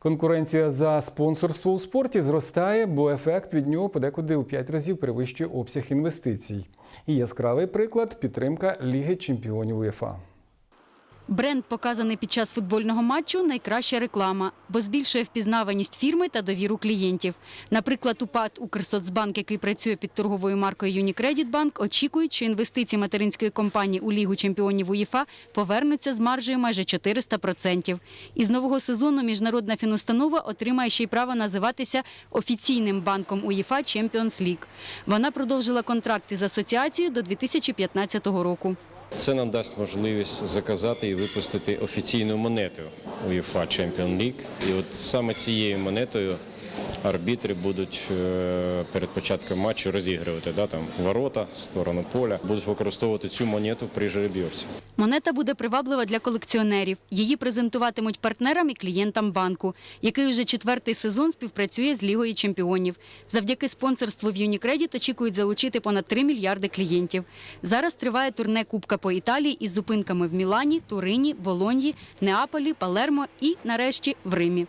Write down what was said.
Конкуренція за спонсорство у спорті зростає, бо ефект від нього подекуди у 5 разів перевищує обсяг інвестицій. І яскравий приклад підтримка Ліги чемпіонів УЄФА. Бренд, показаний під час футбольного матчу, найкраща реклама, бо збільшує впізнаваність фірми та довіру клієнтів. Наприклад, УПАД «Укрсоцбанк», який працює під торговою маркою «Юнікредитбанк», очікують, що інвестиції материнської компанії у Лігу чемпіонів УЄФА повернуться з маржею майже 400%. Із нового сезону міжнародна фінустанова отримає ще й право називатися офіційним банком УЄФА Champions League. Вона продовжила контракти з асоціацією до 2015 року. Це нам дасть можливість заказати і випустити офіційну монету UEFA Champions League. І от саме цією монетою арбітри будуть е, перед початком матчу розігрувати да, там, ворота, сторону поля, будуть використовувати цю монету при жеребйовці. Монета буде приваблива для колекціонерів. Її презентуватимуть партнерам і клієнтам банку, який уже четвертий сезон співпрацює з Лігою чемпіонів. Завдяки спонсорству в Юнікредіт очікують залучити понад 3 мільярди клієнтів. Зараз триває турне Кубка по Італії із зупинками в Мілані, Турині, Болоньї, Неаполі, Палермо і, нарешті, в Римі.